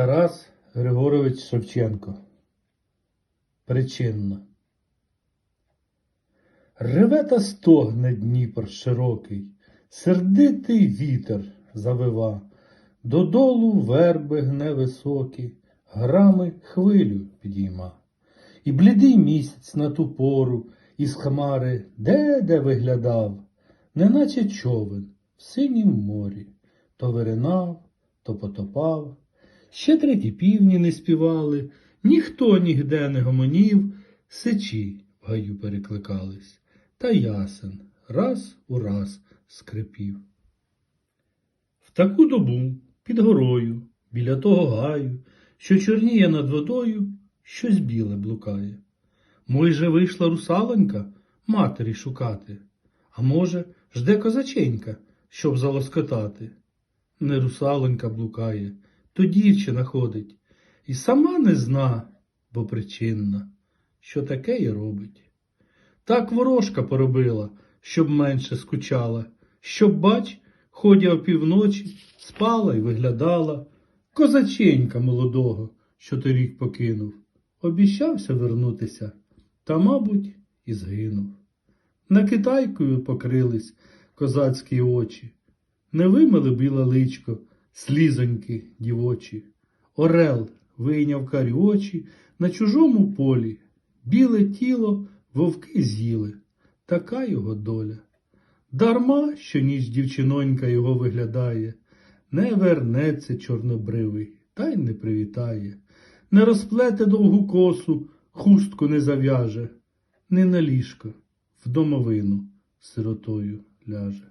Тарас Григорович Шевченко. Причинно. Реве та стогне Дніпр широкий, сердитий вітер завива, додолу верби гне високі, грами хвилю підійма. І блідий місяць на ту пору із хмари де-де виглядав, неначе човен в синім морі, то виринав, то потопав. Ще треті півні не співали, ніхто нігде не гомонів, сичі в гаю перекликались, та ясен раз у раз скрипів. В таку добу під горою, біля того гаю, що чорніє над водою, щось біле блукає. Мой же вийшла русалонька матері шукати, а може, жде козаченька, щоб залоскотати. Не русалонька блукає, то дівчина ходить, і сама не зна, бо причинна, що таке й робить. Так ворожка поробила, щоб менше скучала, щоб, бач, ходя півночі, спала й виглядала. Козаченька молодого, що торік покинув, обіщався вернутися, та, мабуть, і згинув. На китайкою покрились козацькі очі, не вимили біле личко, слізоньки дівочі. Орел вийняв карі очі на чужому полі, біле тіло вовки з'їли, така його доля. Дарма, що ніч дівчинонька його виглядає, не вернеться чорнобривий, та й не привітає, не розплете довгу косу, хустку не зав'яже, не на ліжко, в домовину сиротою ляже.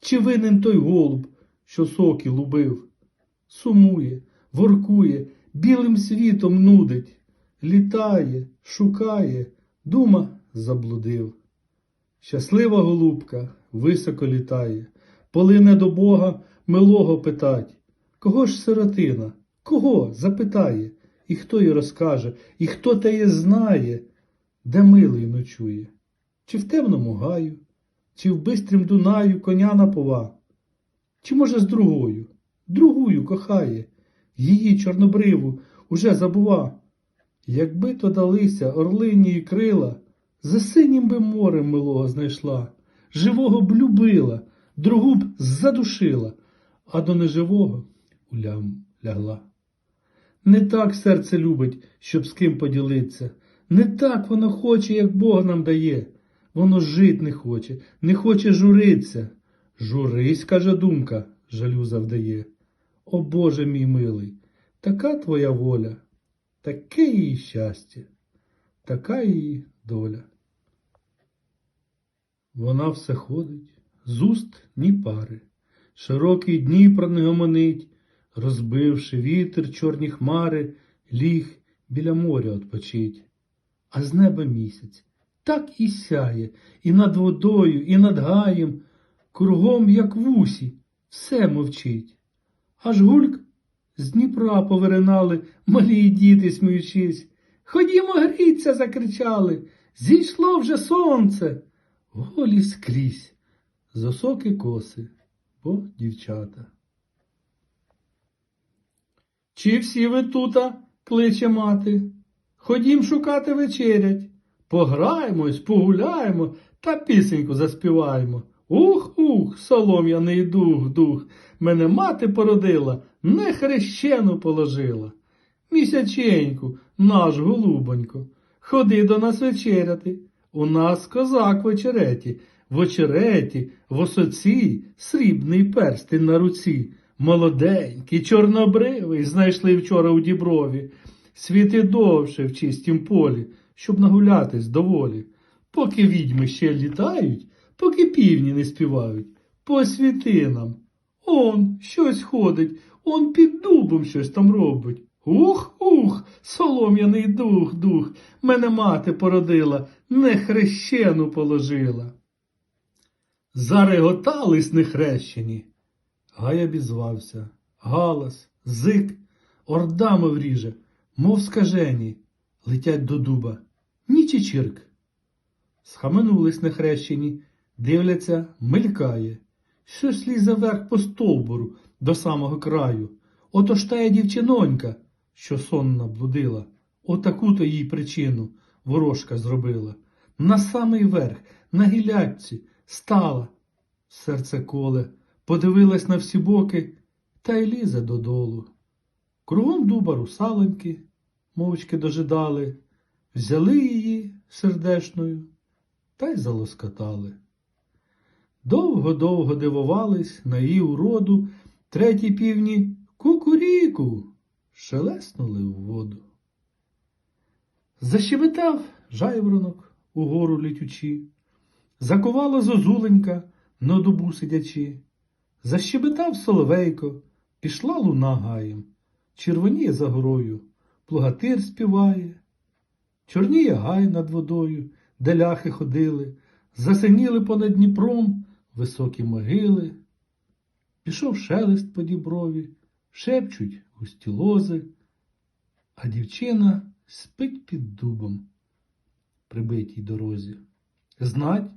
Чи винен той голуб, що соки лубив? Сумує, воркує, білим світом нудить, літає, шукає, дума заблудив. Щаслива голубка високо літає, полине до Бога милого питать. Кого ж сиротина? Кого? запитає, і хто й розкаже, і хто теє знає, де милий ночує, чи в темному гаю, чи в бистрім Дунаю коня напова, чи, може, з другою, другую кохає, її чорнобриву уже забува. Якби то далися орлині і крила, за синім би морем милого знайшла, живого б любила, другу б задушила, а до неживого улям лягла. Не так серце любить, щоб з ким поділиться, не так воно хоче, як Бог нам дає. Воно жить не хоче, не хоче журиться. Журись, каже думка, жалю завдає. О Боже мій милий, така твоя воля, таке її щастя, така її доля. Вона все ходить, з уст ні пари, широкий Дніпро не гомонить, розбивши вітер чорні хмари, ліг біля моря отпочить. А з неба місяць так і сяє, і над водою, і над гаєм, кругом, як вусі, все мовчить. Аж гульк з Дніпра повиринали малі діти, сміючись. Ходімо гріться, закричали. Зійшло вже сонце. Голі скрізь, зосоки коси, бо дівчата. Чи всі ви тута, кличе мати? Ходім шукати вечерять. Пограємось, погуляємо та пісеньку заспіваємо. Ух, ух, солом'яний дух, дух, мене мати породила, не хрещену положила. Місяченьку, наш голубонько, ходи до нас вечеряти. У нас козак в очереті, в очереті, в осоці, срібний перстень на руці. Молоденький, чорнобривий, знайшли вчора у діброві. Світи довше в чистім полі, щоб нагулятись доволі. Поки відьми ще літають, поки півні не співають, посвіти нам, Он щось ходить, он під дубом щось там робить. Ух, ух, солом'яний дух, дух, мене мати породила, не хрещену положила. Зареготались нехрещені. Гай обізвався, галас, зик, ордами вріже, мов скажені, летять до дуба. Ніч чирк. Схаменулись нехрещені, дивляться, мелькає. Щось лізе вверх по стовбуру до самого краю. Ото ж тая дівчинонька, що сонна блудила, отаку-то їй причину ворожка зробила. На самий верх, на гілячці, стала. Серце коле, подивилась на всі боки та й лізе додолу. Кругом дуба русаленьки, мовчки дожидали, взяли її сердешною та й залоскотали. Довго-довго дивувались на її уроду, треті півні кукуріку шелеснули в воду. Защебетав жайворонок угору літючи, закувала зозуленька на дубу сидячи, защебетав соловейко, пішла луна гаєм, червоніє за горою, плугатир співає, чорніє гай над водою, де ляхи ходили, засиніли понад Дніпром високі могили. Пішов шелест по діброві, шепчуть густі лози, а дівчина спить під дубом прибитій дорозі. Знать,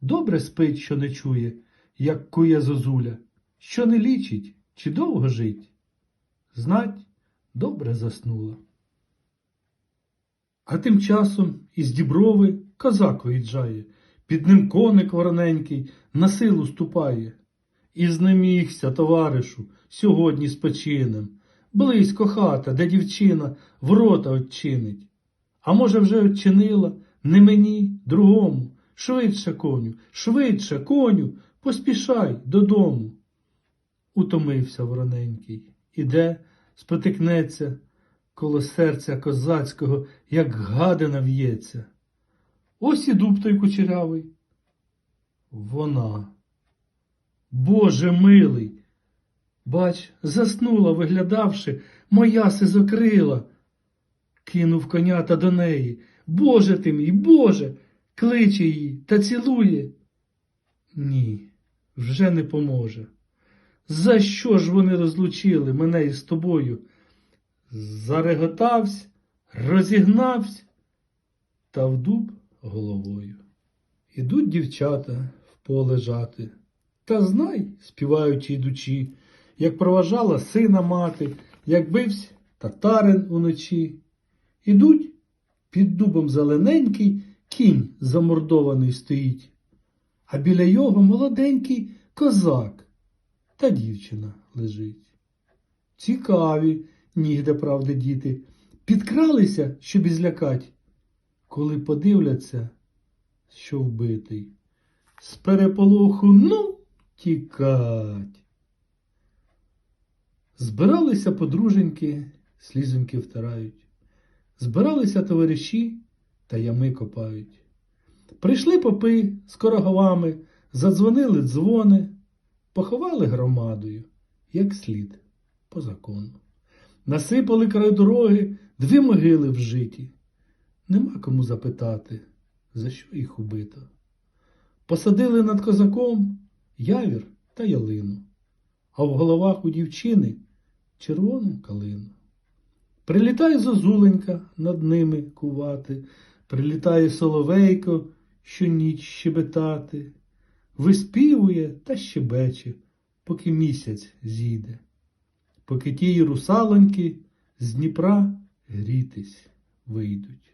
добре спить, що не чує, як кує зозуля, що не лічить, чи довго жить. Знать, добре заснула. А тим часом із діброви козак виїжджає, під ним коник вороненький на силу ступає. І знемігся, товаришу, сьогодні з печинем. Близько хата, де дівчина ворота odчинить. А може, вже odчинила, не мені, другому. Швидше, коню, швидше, коню, поспішай додому. Утомився вороненький. Іде, спотикнеться, коло серця козацького, як гадина в'ється. Ось і дуб той кучерявий. Вона. Боже милий. Бач, заснула, виглядавши, моя сизокрила. Кинув конята до неї. Боже ти мій, Боже, кличе її та цілує. Ні, вже не поможе. За що ж вони розлучили мене із тобою? Зареготався, розігнався та в дуб головою. Ідуть дівчата в поле жати. Та знай, співаючи йдучи, як проважала сина мати, як бивсь татарин уночі. Ідуть під дубом зелененький кінь замордований стоїть, а біля його молоденький козак та дівчина лежить. Цікаві, нігде правди діти, підкралися, щоб злякать, коли подивляться, що вбитий. З переполоху ну тікать. Збиралися подруженьки, слізоньки втирають. Збиралися товариші та ями копають. Прийшли попи з короговами, задзвонили дзвони, поховали громадою, як слід, по закону. Насипали край дороги дві могили вжиті. Нема кому запитати, за що їх убито. Посадили над козаком явір та ялину, а в головах у дівчини червону калину. Прилітає зозуленька над ними кувати, прилітає соловейко, що ніч щебетати, виспівує та щебече, поки місяць зійде, поки тії русалоньки з Дніпра грітись вийдуть.